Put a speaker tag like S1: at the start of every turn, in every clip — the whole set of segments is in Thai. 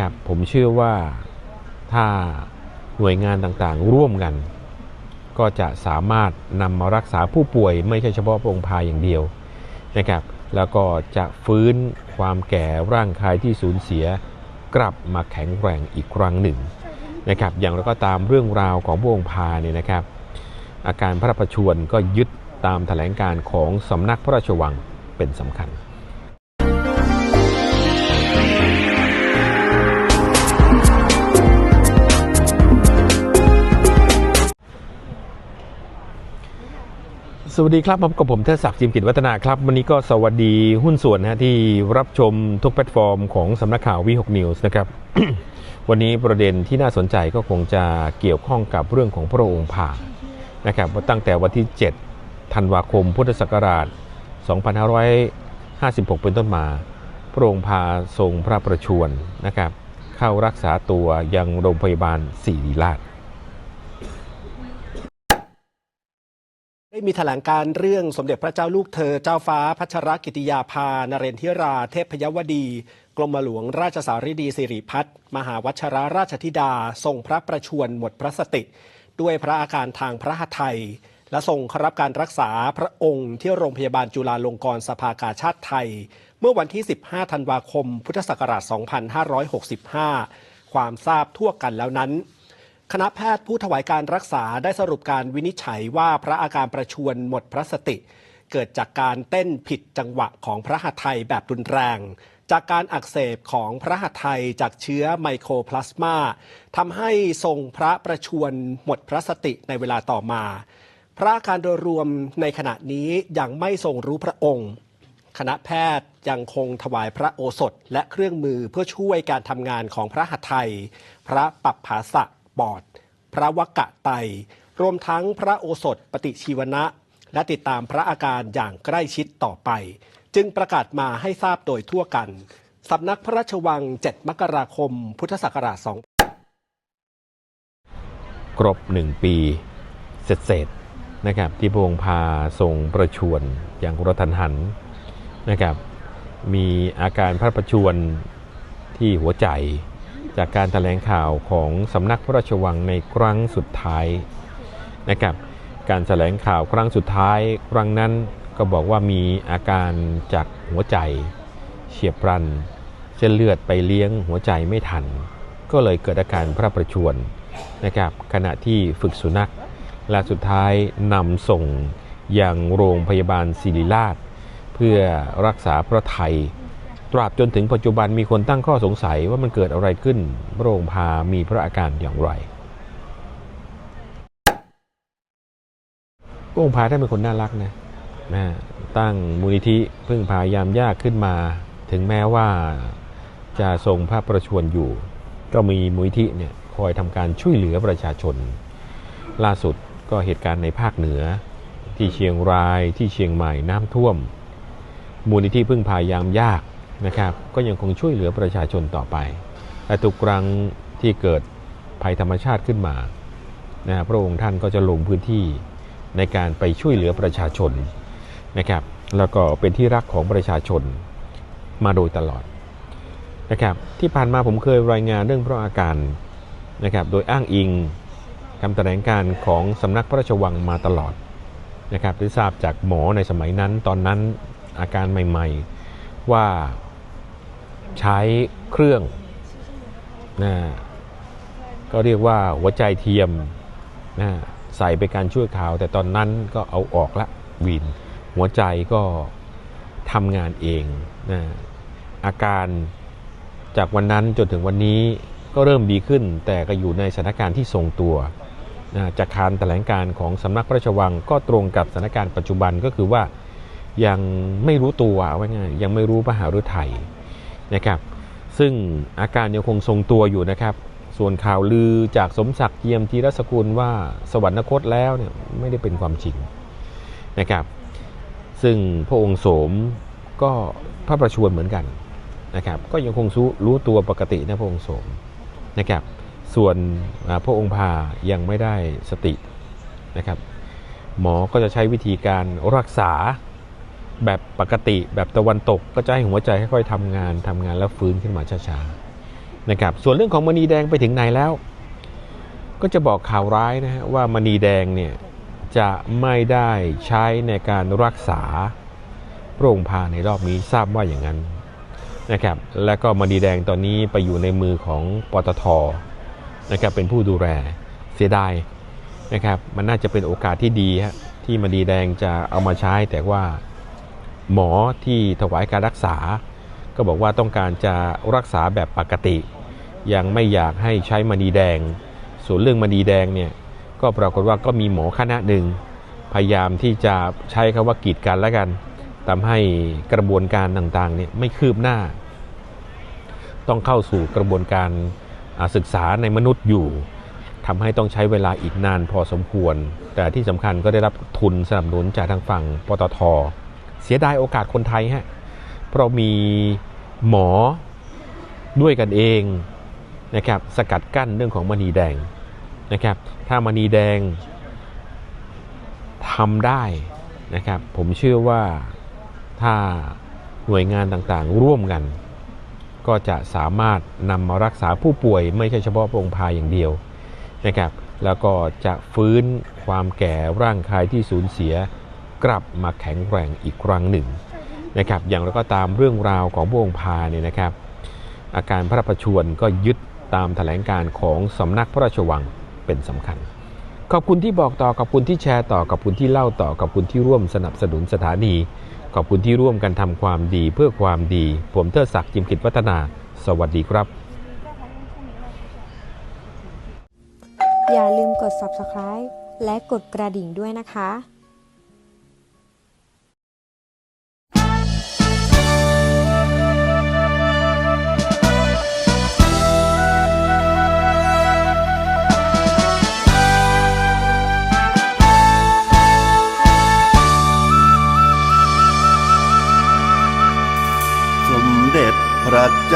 S1: นะครับ ผมเชื่อว่าถ้าหน่วยงานต่างๆ ร่วมกัน ก็จะสามารถนำมารักษาผู้ป่วย ไม่ใช่เฉพาะพระองค์พาอย่างเดียวนะครับ แล้วก็จะฟื้นความแก่ร่างกายที่สูญเสียกลับมาแข็งแรงอีกครั้งหนึ่งนะครับ อย่างไรก็ตามเรื่องราวของพระองค์พาเนี่ยนะครับ อาการพระประชวรก็ยึดตามแถลงการของสำนักพระราชวังเป็นสำคัญ สวัสดีครับพบกับผมเทศศักดิ์จิมกิจวัฒนาครับ วันนี้ก็สวัสดีหุ้นส่วนนะฮะที่รับชมทุกแพลตฟอร์มของสำนักข่าววีหกนิวส์นะครับ วันนี้ประเด็นที่น่าสนใจก็คงจะเกี่ยวข้องกับเรื่องของพระองค์ผ่านะครับว่าตั้งแต่วันที่ 7 ธันวาคม พุทธศักราช 2556 เป็นต้นมา พระองค์พาทรงพระประชวรนะครับ เข้ารักษาตัวยังโรงพยาบาลศิริราช
S2: ได้มีแถลงการเรื่องสมเด็จพระเจ้าลูกเธอ เจ้าฟ้าพัชรกิติยาภานเรนทิรา เทพยวดี กรมหลวงราชสารีดีสิริพัฒมหาวัชรราชธิดา ทรงพระประชวรหมดพระสติ ด้วยพระอาการทางพระหัตถ์ไทย และทรงเข้ารับการรักษาพระองค์ที่โรงพยาบาลจุฬาลงกรณ์สภากาชาติไทย เมื่อวันที่ 15 ธันวาคม พุทธศักราช 2565 ความทราบทั่วกันแล้วนั้น คณะแพทย์ผู้ถวายการรักษาได้สรุปการวินิจฉัยว่าพระอาการประชวรหมดพระสติ เกิดจากการเต้นผิดจังหวะของพระหัตถ์ไทยแบบรุนแรง จากการอักเสบของพระหัตถ์ไทยจากเชื้อไมโครพลาสมาทำให้ทรงพระประชวรหมดพระสติในเวลาต่อมา พระอาการโดยรวมในขณะนี้ยังไม่ทรงรู้พระองค์คณะแพทย์ยังคงถวายพระโอสถและเครื่องมือเพื่อช่วยการทำงานของพระหัตถ์ไทย พระปัปภาสะ ปอด พระวกะไต รวมทั้งพระโอสถปฏิชีวนะ และติดตามพระอาการอย่างใกล้ชิดต่อไป จึงประกาศมาให้ทราบโดยทั่วกัน สำนักพระราชวัง 7 มกราคม พุทธศักราช2
S1: ครบหนึ่งปีเสร็จๆนะครับที่พระองค์พาทรงประชวรอย่างกระทันหันนะครับมีอาการพระประชวรที่หัวใจ จากการแถลงข่าวของสำนักพระราชวังในครั้งสุดท้ายนะครับการแถลงข่าวครั้งสุดท้าย ครั้งนั้นก็บอกว่ามีอาการจากหัวใจเฉียบพลันเส้นเลือดไปเลี้ยงหัวใจไม่ทัน ก็เลยเกิดอาการพระประชวรนะครับขณะที่ฝึกสุนัขและสุดท้ายนำส่งยังโรงพยาบาลศิริราช เพื่อรักษาพระไทย ตราบจนถึงปัจจุบันมีคนตั้งข้อสงสัยว่ามันเกิดอะไรขึ้น พระองค์พามีพระอาการอย่างไรพระองค์พาท่านเป็นคนน่ารักนะนะตั้งมูลนิธิพึ่งพายามยากขึ้นมา ถึงแม้ว่าจะทรงพระประชวรอยู่ ก็มีมูลนิธิเนี่ยคอยทำการช่วยเหลือประชาชน ล่าสุดก็เหตุการณ์ในภาคเหนือ ที่เชียงรายที่เชียงใหม่น้ำท่วม มูลนิธิพึ่งพายามยาก นะครับก็ยังคงช่วยเหลือประชาชนต่อไป แต่ทุกครั้งที่เกิดภัยธรรมชาติขึ้นมานะพระองค์ท่านก็จะลงพื้นที่ในการไปช่วยเหลือประชาชนนะครับแล้วก็เป็นที่รักของประชาชนมาโดยตลอดนะครับที่ผ่านมาผมเคยรายงานเรื่องพระอาการนะครับโดยอ้างอิงคำแถลงการของสำนักพระราชวังมาตลอดนะครับได้ทราบจากหมอในสมัยนั้นตอนนั้นอาการใหม่ ๆ ว่า ใช้เครื่องนะก็เรียกว่าหัวใจเทียมนะใส่ไปการช่วยข่าว แต่ตอนนั้นก็เอาออกละวิน หัวใจก็ทำงานเองนะอาการจากวันนั้นจนถึงวันนี้ก็เริ่มดีขึ้น แต่ก็อยู่ในสถานการณ์ที่ทรงตัวนะจากการแถลงการของสำนักพระราชวังก็ตรงกับสถานการณ์ปัจจุบันก็คือว่ายังไม่รู้ตัวว่าไงยยังไม่รู้มหาฤทัย นะครับ ซึ่งอาการยังคงทรงตัวอยู่นะครับ ส่วนข่าวลือจากสมศักดิ์เยี่ยมธีรสกุลว่าสวรรคตแล้วเนี่ยไม่ได้เป็นความจริงนะครับ ซึ่งพระองค์โสมก็พระประชวรเหมือนกันนะครับ ก็ยังคงรู้ตัวปกตินะพระองค์โสมนะครับ ส่วนพระองค์พายังไม่ได้สตินะครับ หมอก็จะใช้วิธีการรักษา แบบปกติแบบตะวันตกก็จะให้หัวใจค่อยๆทำงานทำงานแล้วฟื้นขึ้นมาช้าๆนะครับส่วนเรื่องของมณีแดงไปถึงไหนแล้ว ก็จะบอกข่าวร้ายนะฮะว่ามณีแดงเนี่ยจะไม่ได้ใช้ในการรักษาพระองพาในรอบนี้ทราบว่าอย่างนั้นนะครับแล้วก็มณีแดงตอนนี้ไปอยู่ในมือของปตทนะครับเป็นผู้ดูแลเสียดายนะครับมันน่าจะเป็นโอกาสที่ดีฮะที่มณีแดงจะเอามาใช้แต่ว่า หมอที่ถวายการรักษา ก็บอกว่าต้องการจะรักษาแบบปกติ ยังไม่อยากให้ใช้มณีแดง ส่วนเรื่องมณีแดงเนี่ยก็ปรากฏว่าก็มีหมอคณะหนึ่ง พยายามที่จะใช้คำว่ากีดกันแล้วกันทำให้กระบวนการต่างๆเนี่ยไม่คืบหน้า ต้องเข้าสู่กระบวนการศึกษาในมนุษย์อยู่ทำให้ต้องใช้เวลาอีกนานพอสมควร แต่ที่สำคัญก็ได้รับทุนสนับสนุนจากทางฝั่งปตท เสียดายโอกาสคนไทยฮะเพราะมีหมอด้วยกันเองนะครับสกัดกั้นเรื่องของมณีแดงนะครับ ถ้ามณีแดงทำได้นะครับ ผมเชื่อว่าถ้าหน่วยงานต่างๆร่วมกัน ก็จะสามารถนำมารักษาผู้ป่วยไม่ใช่เฉพาะพระองค์พายอย่างเดียวนะครับ แล้วก็จะฟื้นความแก่ร่างกายที่สูญเสีย กลับมาแข็งแรงอีกครั้งหนึ่งนะครับอย่างไรก็ตามเรื่องราวของพระองค์พาเนี่ยนะครับ อาการพระประชวรก็ยึดตามแถลงการของสำนักพระราชวังเป็นสำคัญ ขอบคุณที่บอกต่อขอบคุณที่แชร์ต่อขอบคุณที่เล่าต่อขอบคุณที่ร่วมสนับสนุนสถานี ขอบคุณที่ร่วมกันทำความดีเพื่อความดี ผมเทิดศักดิ์จิมกิจวัฒนา สวัสดีครับ
S3: อย่าลืมกด subscribe และกดกระดิ่งด้วยนะคะ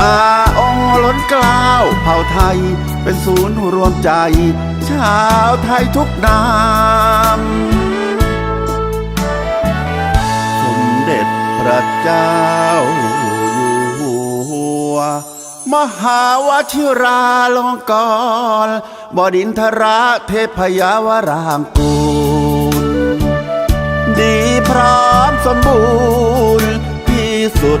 S4: อาองล้นกล้าวเผ่าไทย เป็นศูนย์รวมใจ ชาวไทยทุกนามสมเด็จพระเจ้าอยู่หัว มหาวชิราลงกรบดินทราเทพยาวรางกูล ดีพร้อมสมบูรณ์ที่สุด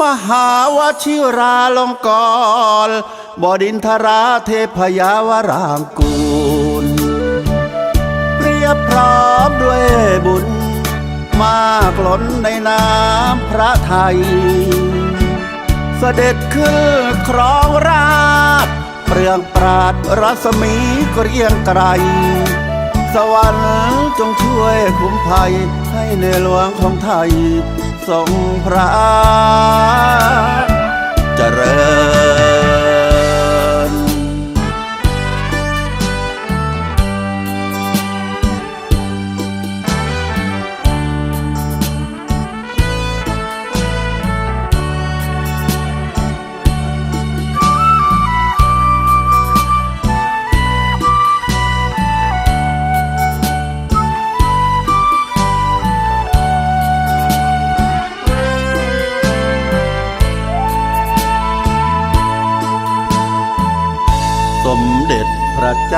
S4: มหาวชิราลงกรบดินทราเทพยาวรางกูลเปรียบพร้อมด้วยบุญ มากล้นในน้ำพระไทย เสด็จขึ้นครองราชเปลืองปราดรัศมีเกรียงไกรสวรรค์จงช่วยคุ้มภัยให้ในหลวงของไทย ทรงพระเจริญ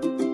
S5: Thank you.